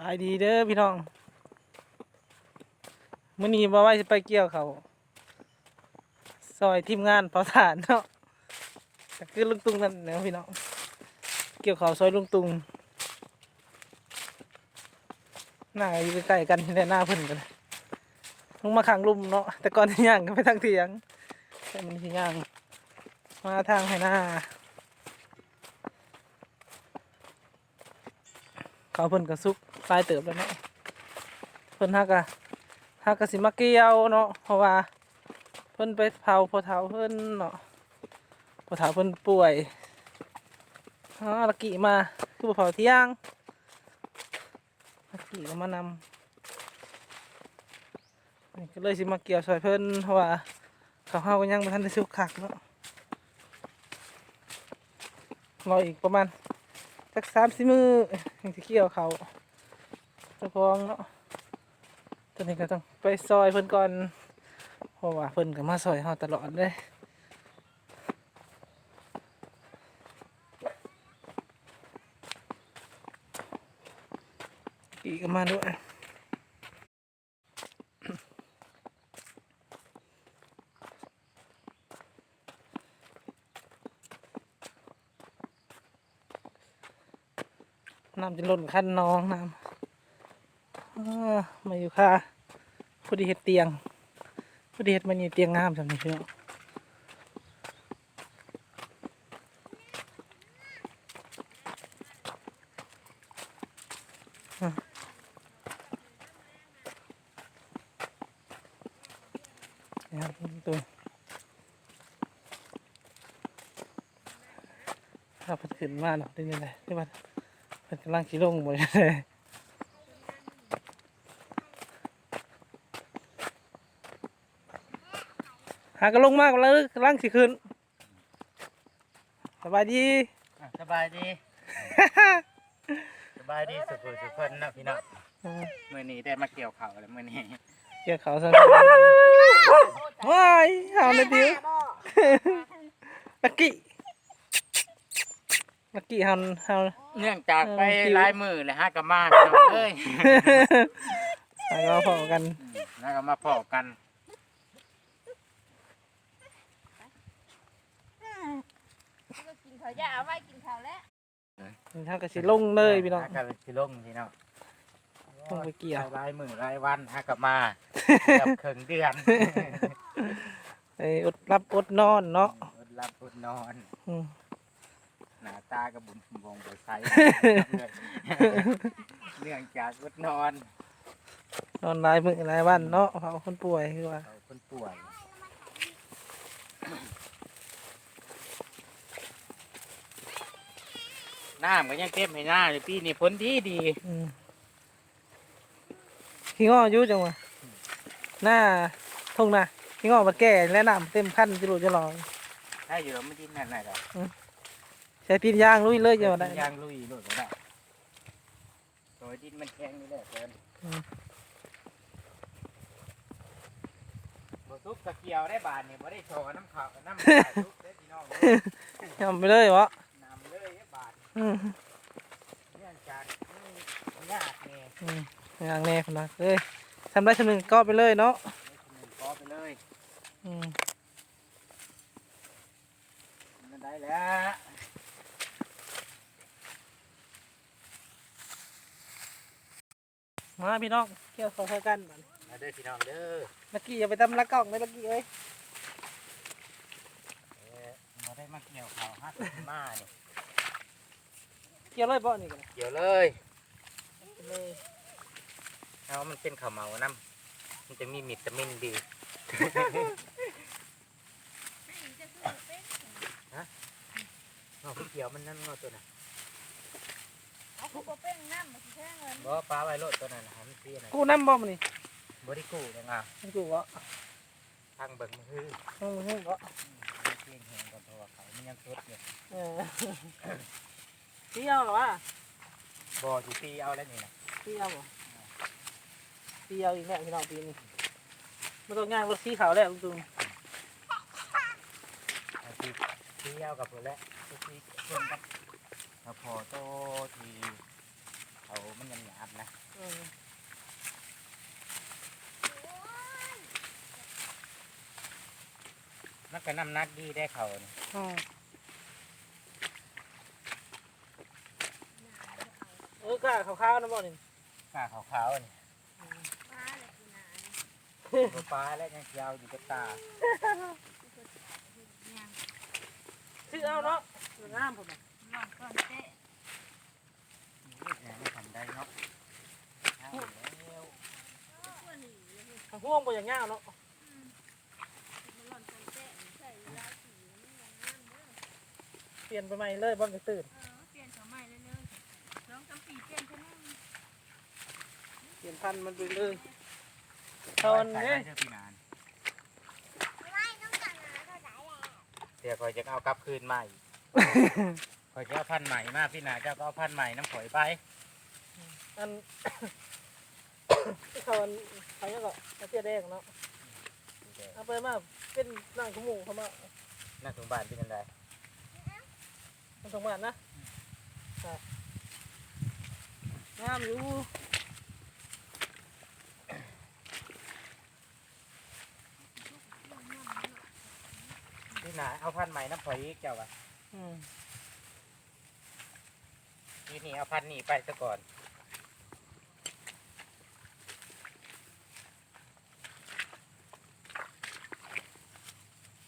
บายดีเด้อพี่น้องมื้อนี้บ่ว่าสิไปเกี่ยวเขาซอยทีมงานเผาถ่านเนาะก็คือลุงตุงนั่นแหละพี่น้องเกี่ยวเขาซอยลุงตุงหน้าอยู่ใกล้ๆกันที่หน้าเพิ่นกันลงมาขังลุมเนาะแต่ก่อนที่ย่างก็ไปทางเถียงแต่มันที่ย่าง มาทางให้หน้าเขาเพิ่นก็สุก ปลายเติบแล้วเนาะเพิ่นฮักกะฮักกะสิมาเกี่ยวเนาะเพราะว่า เพิ่นไปเผาพอเฒ่าเพิ่นเนาะพอเฒ่าเพิ่นป่วยอ๋อลักกี้มาคือเผาเที่ยงลักกี้ก็มานำนี่ก็เลยสิมาเกี่ยวซอยเพิ่นเพราะว่าเขาวเฮาก็ยังบ่ทันได้สุกคักเนาะรออีกประมาณสักสามสิมือยังจะเกี่ยวเขา เจะพองเนาะตอนนี้ก็ต้องไปซอยเพิ่นก่อนเพราะว่าเพิ่นก็มาซอยเฮาตลอดเลยอีกมาด้วยน้ำจะล้นคันน้องน้ำ มาอยู่ค่ะพอดีเห็ดเตียงพอดีเห็ดมันนี่เตียงงามสำหรับพี่น้องอะนี่ครับตัวถ้าพัดขึ้นมาเนาะได้ยังไงได้บ้างเพัดกำลังขี่ลงหมดเลย หากระลงมากแล้วกำลังสิขึ้นสบายดีอะสบายดี สบายดีสุขสุขคนนะพี่น้องอืมมื้อนี้ได้มาเกี่ยวข้าวแล้วมื้อนี้เกี่ยวเขาซะว้ายหาวนาทีลักกี้ลักกี้หาวหาวเนื่องจากไปเออคิวหลายมือเลยฮะก็มาพี่น้องเอ้ยแล้วก็พอกันอืมแล้วก็มาพอกัน กินข้าวย่าเอาไว้กินข้าวแล้วทางกระสิลงเลยพี่น้องฮะก็สิลงพี่น้องลงไปเกี่ยวหลายมือหลายวันฮะก็มาเกือบครึ่งเดือนไอ้อดรับอดนอนเนาะอดหลับอดนอนอืมหน้าตาก็บุญบงไปใส่เนื่องจากอดนอน นอนหลายมื้อหลายวันเนาะเขาคนป่วยคือว่าเขาคนป่วย น้ำก็ยังเก็บให้หน้าเลยปีนี้ผลดีดีอืมขี้ง้ออยู่จังวะหน้าทงนาขี้ง้อมาแก่และน้ำเต็มขั้นจะรู้จะลอยได้อยู่แล้วไม่ดิ้นนั่นไหนหรอกใช้ตีนยางลุยเลยจะมาได้ยางลุยลุยก็ได้โดยดินมันแข็งนี่แหละเพื่อนอืมบ่ซุกตะเกียวได้บานเนี่ยบ่ได้โชว์น้ำขาวน้ำขาวซุกได้พี่น้องเอ้ยยำไปเลยวะ เนื่องจากนี่ยากเนี่ยอืมอย่างแน่คนนะเอ้ยทำได้ชำนึงก็ไปเลยเนาะไม่คุณขอไปเลยอืมมันได้แล้วมาพี่น้องเกี่ยวขอเท่ากันบัดมาเด้อพี่น้องเด้อเมื่อกี้อย่าไปทำละกล้องเลยเมื่อกี้เอ้ย เอ่อมาได้มาเกี่ยวข้าวฮักมาเนี่ยเกี่ยวเลยบ่นี่กันเกี่ยวเลยเลยเอามันเป็นข้าวเหมาน้ำมันจะมีวิตามินดีเอาเกี่ยวมันนั่นเงาตัวน่ะเอาคุกเป้งน้ำมาสิแท้เงินบ่ปลาไว้โลดตัวนั้นน่ะให้มันเสียน่ะกูน้ำบ่มันนี่บ่ได้กู้เลยอะมันกูวะทางเบิ่งมืออืมฮึ่งวะเพียงแหงก่อนเพราะว่าเขามันยังสดอยู่ พี่ยวเหรอวะบ่อสิพี่เอาแล้วนี่นะพี่ยวเหรอเที่เอาอีกแน่วพี่น้องปีนี้มันต้องย่างรถสีขาวแล้วลุงตุงเอาสิตีเอากับเพื่อแล้วสิตีเพื่อนกับเอาพอโตทีเขามันยังหยาบนะนักกระนำนักดีได้เขาเนี่ อืม เออกล้าขาวๆนะบ่นี่กาขาวๆนี่ฟ้าเลยกูนาตัวปลาและยังยาวอยู่กับตาเนี่ยชื่อเอาเนาะงามพุ่นน่ะลองก่อนเตะนี่แหละไม่ทำได้เนาะเอาแล้วตัวหนีเลยทางห่วงบ่อย่างยาวเนาะมันหล่อนก่อนเตะใส่เวลาสีมันยังงามเด้อเปลี่ยนไปใหม่เลยบ่ได้ตื่น เออเปลี่ยนตัวใหม่เรื่อยๆลองจำปีเปลี่ยนแค่นั้น เป ลี่ยนพันธุ์มันไปเลยตอนนี้ใส่ได้เถอะพี่นานเดี๋ยวคอยจะเอากลับคืนใหม่คอยจะเอาพันธุ์ใหม่มาพี่นาเจ้าก็เอาพันธุ์ใหม่น้ำข่อยไปอันที่เขาอันเขาเนี่ยก็อาเจียแดงเนาะเอาไปมาเป็นนั่งขมูเขามานักสงบานเป็นยังไงมันสองบาทนะค่ะงามอยู่ พี่นาเอาพันธุ์ใหม่น้ำข่อยอีกเจ้าอะอืมทีนี้เอาพันธุ์นี้ไปซะก่อน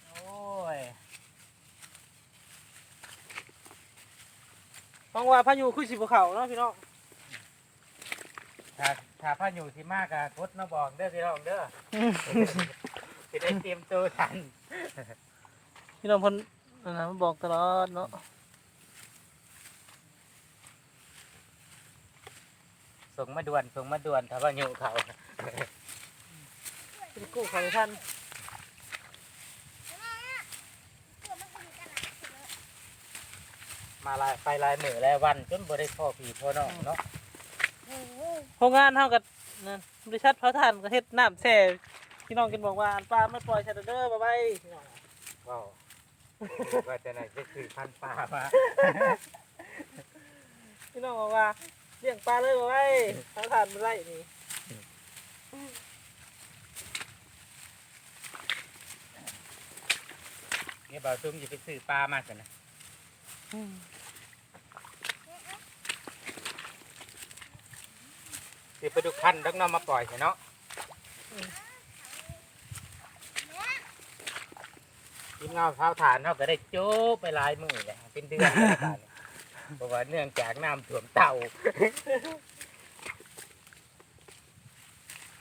โอ้ยฟังว่าพายุคือสิบเขาเนาะพี่น้องถ้าถ้าพันอยู่ที่มากอะกดมาบอกเด้อพี่น้องเด้อ จะได้เตรียมตัวทัน พี่น้องเพนอันนั้นมาบอกตลอดเนาะส่งมาด่วนส่งมาด่วนถ้าพันอยู่เขาเป็นกู้ของท่านมาลายไปลายมือลายวันจนบ่ได้พ่อพี่พ่อน้องเนาะโรงงานเท่ากับนั่นบริษัทเผาถ่านก็เฮ็ดน้ำแช่พี่น้องกันบอกว่าอันปลาไม่ปล่อยชาเด้อบ๊ายบายพี่น้องว้าว ว่าจะไหนจะคือพันปลามาพี่น้องบอกว่าเลี้ยงปลาเลยบ๊ายบายเผาถ่านไม่ไรนี่เนี่ยบ่าวตุ้มจะไปซื้อปลามากันนะสิไปดูคันดักน้องมาปล่อยใช่เนาะ ทีมงานเท้าฐานเขาก็ได้โจ้ไปหลายมือเลยเป็นเดือนแล้วกันเพราะว่าเนื่องจากน้ำท่วมเต่า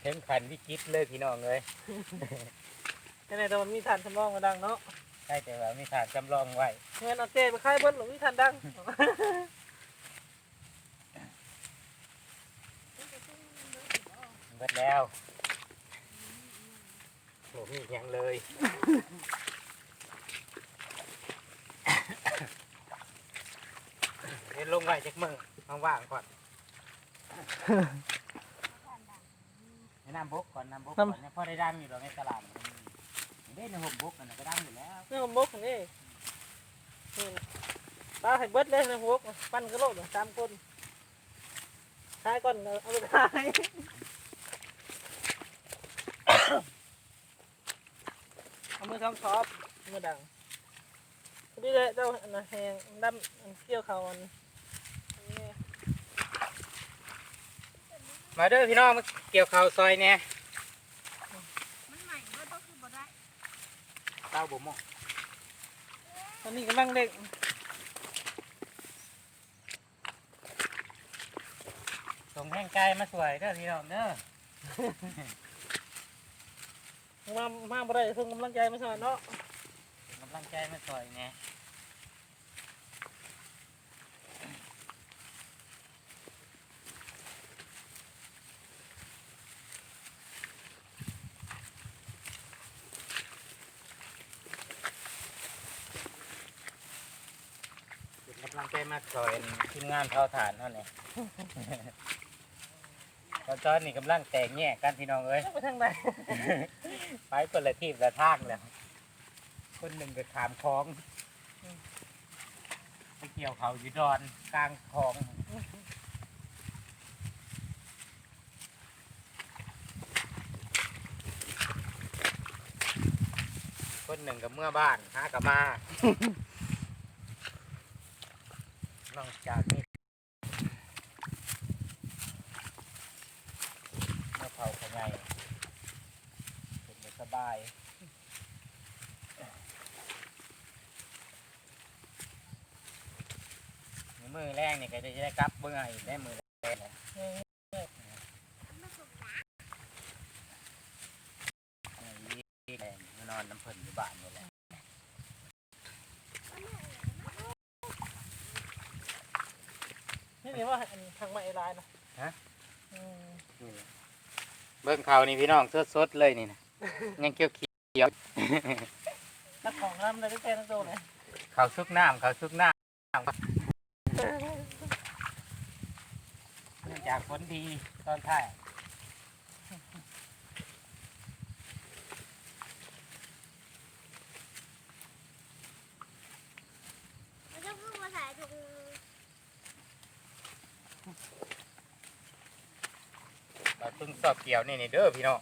เห็นขันวิกฤตเลยพี่น้องเลยแค่ไหนแต่มันมีถ่านสำรองมาดังเนาะใช่แต่ว่ามีฐานจำลองไว้เงินเอาเจ๊ไปขายเบิ้ลหลงมีถ่านดังเบิดแล้วโอ้มียังเลย เดี๋ยวลงไว้จักมึงว่างๆก่อนให้น้ำบกก่อนน้ำบกก่อนเนี่ยพอได้ดังอยู่หรอกในตลาดมันได้ในห่มบกนั่นนะก็ดังอยู่แล้วนี่มันบกนี่นี่ปลาให้เบิ้ลเลยนะพวกปั้นกระโหลกสามคนขายก่อนเอาไปขายเอามือทำซอฟมือดังนี่แหละเจ้าอันน่ะแหงดำอันเกี่ยวเขาอันอันนี้ มาเด้อพี่น้องมาเกี่ยวข้าวซอยเนี่ยมันใหม่ก็ต้องคือบ่ได้เต้าบุ๋มตอนนี้กำลังเด็กส่งแห้งไก่มาสวยเด้อพี่น้องเด้อมามาบ่ได้เพิ่งกำลังใจมาสอนเนาะกำลังใจมาสวยเนี่ย เป็นกำลังใจมาสวยทีมงานเผาถ่านเท่านี้ตอนตอนนี้กำลังแตกแยกกันพี่น้องเอ้ยไปทางไหนไปคนละทีละทางแล้วคนหนึ่งก็ขามคลองไปเกี่ยวเขาอยู่ดอนกลางคลองคนหนึ่งกับเมื่อบ้านหากับมา นอกจากนี้มื่อเผาเขาไงเป็นสบายมือแรงเนี่ยก็จะได้กลับเมื่ออีกได้มือแรงเลยนี่แรงมานอนน้ำเพลินอยู่บ้านนี่แหละ นี่นี่ว่าอันทางมาไอไลน์นะฮะ อืมเบิ้งเขานี่พี่น้องสดๆเลยนี่นะยังเคี้ยวเคี้ยวนักของน้ำเลยก็แค่นักโตเลยๆเขาซุกน้ำเขาซุกน้ำเนื่องจากฝนดีตอนท้าย มันจะพูดภาษาถุง เราเพิ่งสอบเกี่ยวนี่นี่เด้อพี่น้อง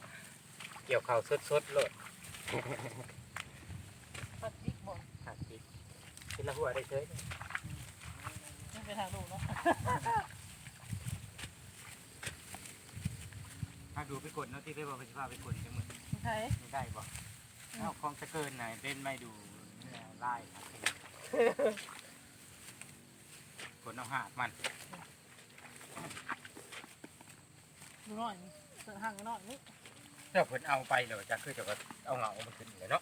เกี่ยวเขาสดๆเลยพัดดิกบอกหักติดกินละหัวได้เฉยนี่เป็นทางดูเนาะถ้าดูไปกดเนาะที่ได้บอกไปสิพาไปกดจังมือไม่ใช่ไม่ได้บอกเอาคลองสะเกินหน่อยเล่นไม่ดูเนี่ยไล่ครับกดเอาหาดมัน ดูหน่อยนี่เสิร์ฟห่างกันหน่อยนี่เจ้าเพิ่นเอาไปเลยจะคือจะว่าเอาเหงามาขึ้นเลยเนาะ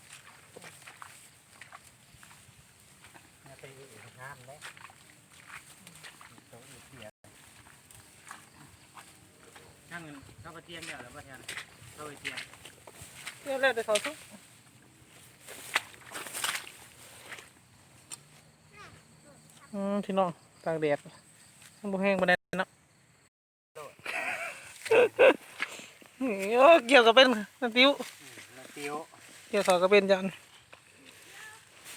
เนี่ยไปอยู่น้ำแล้วตัวอีกเสียช่างเงินเข้าไปเตียงเดี๋ยวแล้วป่ะแทนเข้าไปเตียงเที่ยวแรกแต่เขาทุกอืมพี่น้องตากแดดมันบ่แห้งบ่ได้เนาะโอ้ เกี่ยวกับเป็นนันติ้วน้ำเตี้ยวเกี่ยวเขาก็เป็นจัน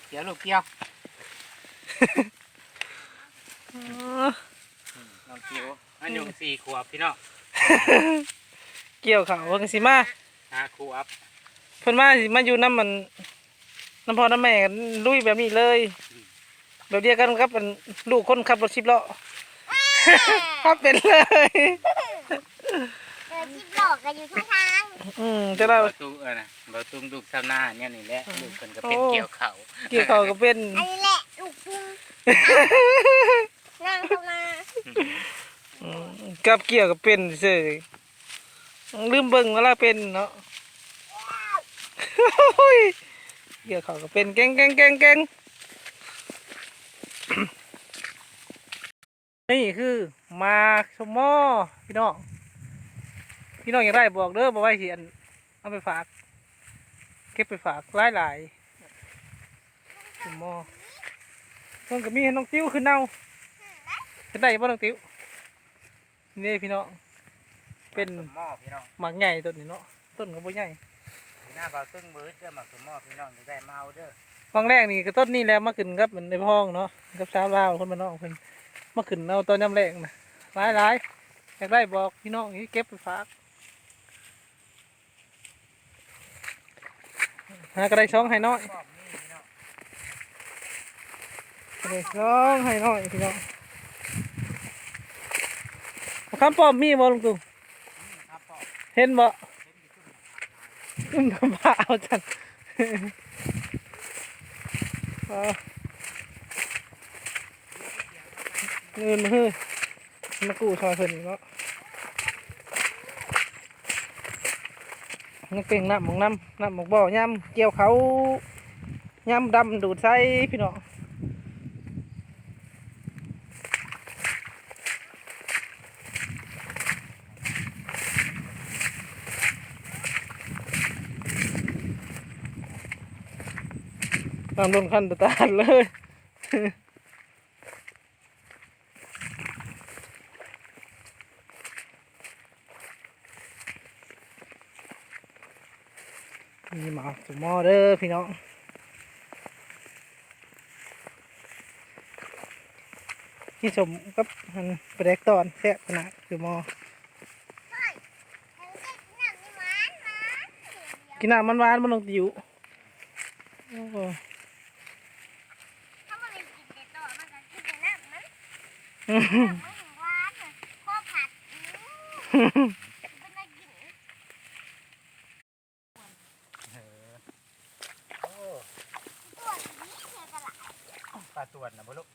เตี้ยวลูกเตี้ยวอ๋อน้ำเตี้ยวอันยงสี่ขวบพี่น้องเกี่ยวเขาเพิ่งสิมาห้าขวบเพิ่นมาสิมาอยู่น้ำมันน้ำพ่อน้ำแม่กันลุยแบบนี้เลยแบบเดียวกันครับเป็นลูกคนขับรถสิบล้อครับเป็นเลยเดินที่หล อกกันอยู่ข้างทางอืมจะเราบาตุ้งเออนะบาตุ้งลูกชาวนาเนี่ยนี่แหละลูกคนก็เป็นโอ้เกี่ยวเขาเกี่ยวเขาก็เป็นอันนี้แหละลูกพุงนั่งเข้ามาอืมกับเกี่ยวก็เป็นเฉยลืมเบิ่งเวลาเป็นเนาะโอ้ยเกี่ยวเขาก็เป็นเก่งเก่งเก่งเก่งนี่คือมาชมหมอพี่น้อง พี่น้องอยากได้บอกเด้อบอกไว้เหียนเอาไปฝาก เก็บไปฝากหลายหลายๆชมหมอเพิ่นก็มีให้น้องติ้วขึ้นเน่าจะได้บ่น้องติ้วนี่พี่น้องเป็นสมหม้อพี่น้องหมากใหญ่ต้นนี้เนาะต้นก็บ่ใหญ่หน้าบาตุ้งมือเจ้าหมักสมหม้อพี่น้องจะได้เมาเด้อฟังแรกนี่ก็ต้นนี่แหล้วมาขึ้นกับมันในพ้องเนาะกับชาวลาวคนบ้านนอกเพิ่นมาขึ้นเอาตอนย่ำแรงนะหลายหลายอยากได้บอกพี่น้องนี่เก็บไปฝาก หากระไดช่องให้น้อยกระไดช่องให้น้อยพี่น้องคำปอมมีบ่ลุงตู่เห็นบ่ขึ้นอืมบ้าเอาจังเงินมาเฮ้ยมากู้ชอยเพิ่นอีก นาะนี่เก่งน้ำหมองน้ำน้ำหมองบ่อย่ำเกี่ยวเขาย่ำดำดูดใส่พี่น้องน้ำลนขั้นตาดเลย นี่มาสม อเด้อพี่น้องที่สมกับมันแปลกตอนแค่ขนาดคือมอเฮ้ยเด็กนั่งนี่มันมันกินน้ำมันหวานมันลงติวโอ้โหถ้ามันเป็นกินแต่ตัวมันก็กินแต่น้ำมันน้ำมันถึงหวานน่ะข้อผัดอื้อเป็นอะไรกิน เออโอ้ ตัวนี้เธอกระไร ปลาตวนนะบ่ลูก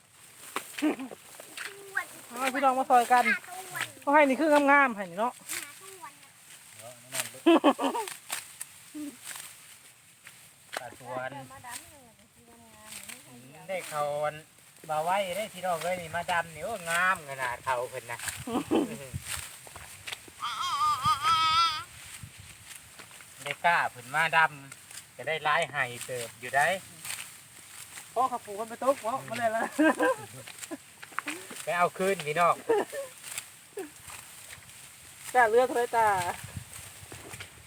ตัวนี้ เอาพี่น้องมา ซอยกันหาตัวนี้เขาให้นี่คืองามๆให้นี่เนาะหาตัวนี้เดี๋ยวนั่นลูกปลาตวนมาดำเนี่ยเป็นสีงามๆนี่ให้เดียวได้เขาอันบาไว้ได้พี่น้องเลยนี่มาดำนี่โอ้งามขนาดเขาเพิ่นนะได้กล้าเพิ่นมาดำจะได้ร้ายไห้เติบอยู่ได้พ่อขับปูกันไปตกเพราะมาเลยแล้วไป เอาคืนพี่น้องจ้าเลือกเลยจ้า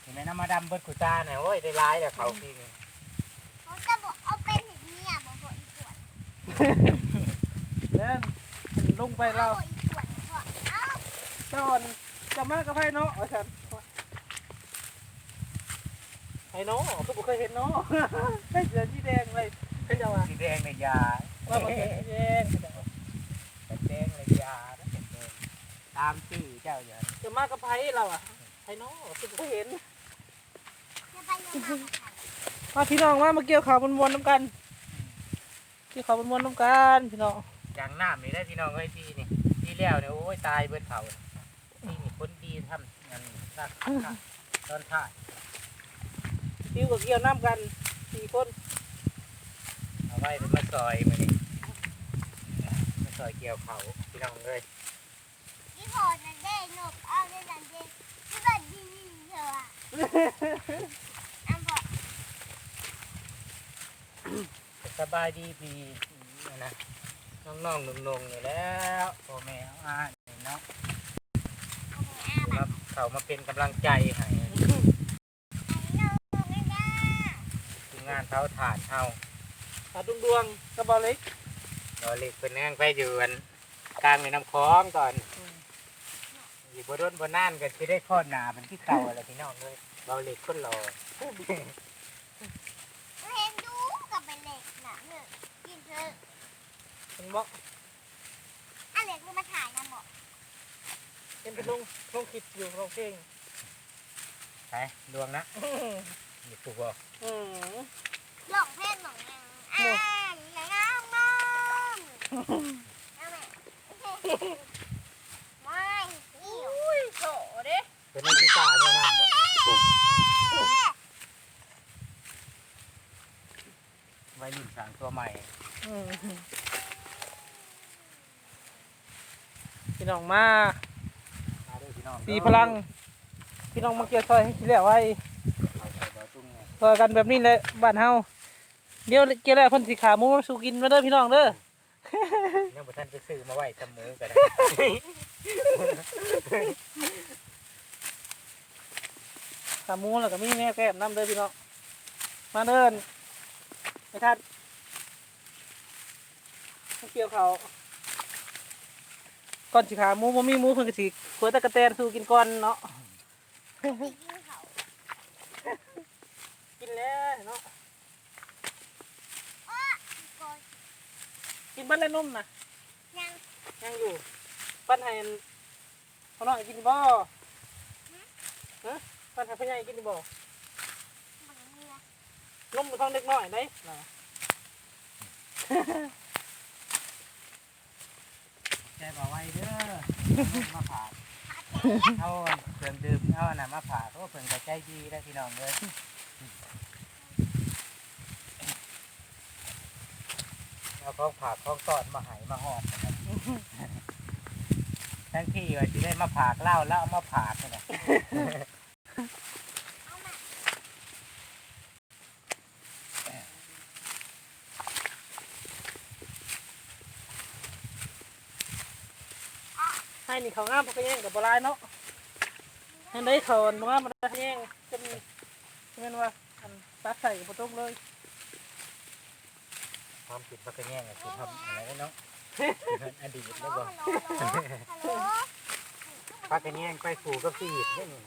เห็นไหมนะมาดำเบิดกุตาเนี่ยโอ้ยได้ร้ายแล้วเขาพี่นี่เขาจะบอกเอาเป็นอย่างนี้อะบอกบอกอีกส่วนเล่นลงไปเราเอาอีกส่วนก่อนเอาจอนจะมากับไพ่เนาะเอาฉันไอ้เนาะก็บ่เคยเห็นเนาะให้เสือที่แดงเลยเป็นจังหวะสีแดงในยาว่าบ่เคยแดง แต่แดงในยานะแต่แดง ตามชื่อเจ้าอย่างจะมากับไพ่เราอะไอ้เนาะก็บ่เคยเห็นจะไปยังไงมาพี่น้องมามาเกี่ยวข่าวมวนๆน้ำกัน เกี่ยวข่าวมวนๆน้ำกันพี่น้องอย่างน้ำนี่ได้พี่น้องเอ้ยที่นี่ที่แล้วเนี่ยโอ้ยตายเบิดเขาที่นี่คนดีทำงานรักตอนท่ายคิวกับเกี่ยวน้ำกันสี่คนเอาไว้เป็นมาซอยมานี่มาซอยเกี่ยวเขาพี่น้องเลย ที่พอจะได้นกเอาได้ดันเจที่แบบดีเธออะอันบอกสบายดีพี่นะน้องๆนุ่งๆอยู่แล้วพ่อแม่เอาอ่านนี่เนาะอาแบบครับเขามาเป็นกำลังใจให้ไอ้น้องไม่ได้ทีมงานเท้าถาดเฮาขาดดวงๆกระบอกเล็กเราเล็กเป็นแห้งไปอยู่กันกลางในน้ำคลองก่อน อยู่บนรถบนน่านกันจะได้ข้อหนาเป็นที่เก่าอะไรพี่น้องเลยเราเล็กคนรอเห็นดูกับเป็นเหล็กน่ะเนี่ยกินเธอเป็นบ่อันเหล็กมันมาถ่ายนะบอกเป็นเป็นลงลงคลิปอยู่ลงเพลงไปดวงนะอยู่ถูกบ่อืมหลงเพศหลงนางอ่านนางน้องน้องเอาแม่ไม่นี่อุ้ยโถ เด้เป็นนักศึกษาเนี่ยน้ำบ่ไว้รุ่นสร้างตัวใหม่อืมพี่น้องมามาด้วยพี่น้องสีพลัง พี่น้องมาเกี่ยวซอยให้ขี้เหลือไว้เอาใส่เบาตุ้งไงซอยกันแบบนี้แหละบ้านเฮาเดี๋ยวเกี่ยวแล้วเพิ่นสิขาหมูมาสู่กินมาเด้อพี่น้องเด้อเนี่ยบ่ท่านไปซื้อมาไว้ทำมือกัน ขาหมูแล้วก็มีแม่แก้มน้ำเด้อพี่น้องมาเดินไปทัดมาเกี่ยวเขาก่อนสิขาหมูบ่มีหมูเพิ่นก็สิขวตะกะแตนสู่กินก่อนเนาะกินแล้วเนาะกินเบัดแล้วนมนะยังยังอยู่ปั้นให้พ่อน้องกินบ่ฮะ ปั้นให้พ่อใหญ่กินบ่บังเมือนมมันท้องเล็กน้อยได้น่ะใจบอกไว้เด้อมาผ่าเอาเครื่องดื่มเอาอันน่ะมาผ่าเพราะว่าเพิ่นก็ใจดีแล้วพี่น้องเลยเอาของผ่าของตอดมาใหายมาหอมนะครับทั้งที่ว่าจะได้มาผ่ากเหล้าแล้วเอามาผ่าเนี่ยเอามา ให้นี่เขางามพวกกระแยงกับโบราณเนาะให้ได้เขาอันบ่งามมันกระแยงจนเงินว่าอันตัดใส่กับประตูเลยความผิดพักแง่งอะคือทำอะไรเนาะอดีตฮัแล้ลวโหลบ่ฮัลโหลฮัลโหลพักแง่งไปสู่กับสีดเนี่ยนี่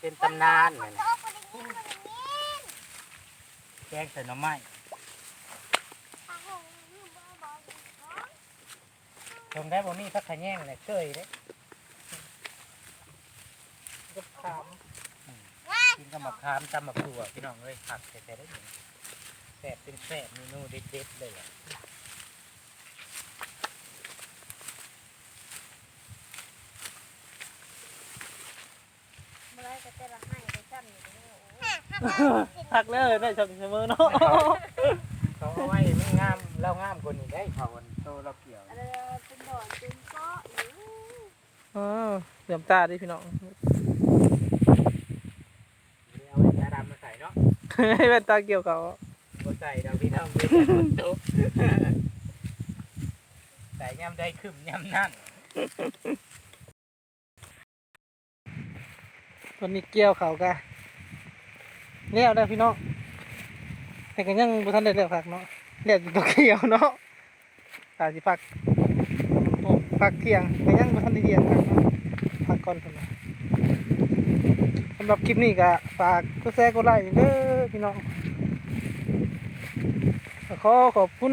เป็นตำนานฮัเหมืลอนโหลคนนี้คนนี้แกงใส่หน่อไม้ปลาหงนี่บ่บ่ดีเนาะตรงได้บ่มีพักขะแยงเลยเกยเด้กับขามกินกับมะขามตำมะถั่วพี่น้องเอ้ยผักใส่ๆได้หนึ่งแซ่บเป็นแซ่บเมนูเด็ดๆเลยอะ เมื่อไรก็จะละให้ไปซ้ำอยู่ตรงนี้โอ้ย หักแล้วได้ชมเสมอเนาะเขาเอาไว้มันงามเรางามกว่านี้ได้เขาอันโตเราเกี่ยวอะไรเป็นบ่อนเป็นเกาะอยู่อ๋อเหลื่อมตาดิพี่น้องเอาไว้ตาดำมาใส่เนาะให้แว่นตาเกี่ยวกับบ่ใส่ดอกพี่น้องไม่ใส่บนโต๊ะใส่ย่ำได้ขึ้นย่ำนั่นตัวนี้เกี่ยวเขากะ แล้วได้พี่น้องแต่ก็ยังบ่ทันได้เลือกผักเนาะเลือกอยู่ตัวเกี่ยวเนาะตาสิผักโอ้ผักเที่ยงก็ยังบ่ทันได้เรียนผักเนาะผักก่อนพุ่นน่ะสำหรับคลิปนี้ก็ฝากกดแชร์กดไลค์เด้อพี่น้องขอขอบคุณ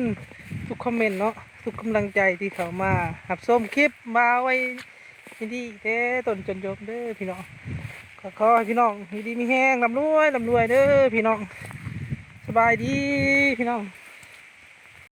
ทุกคอมเมนต์เนาะทุกกำลังใจที่เข้ามาหับส้มคลิปมาไว้ยินดีเด้อต้นจนจบเด้อพี่น้อง ขอขอให้พี่น้องมีดีมีแห้งลำรวยลำรวยเด้อพี่น้อง สบายดีพี่น้อง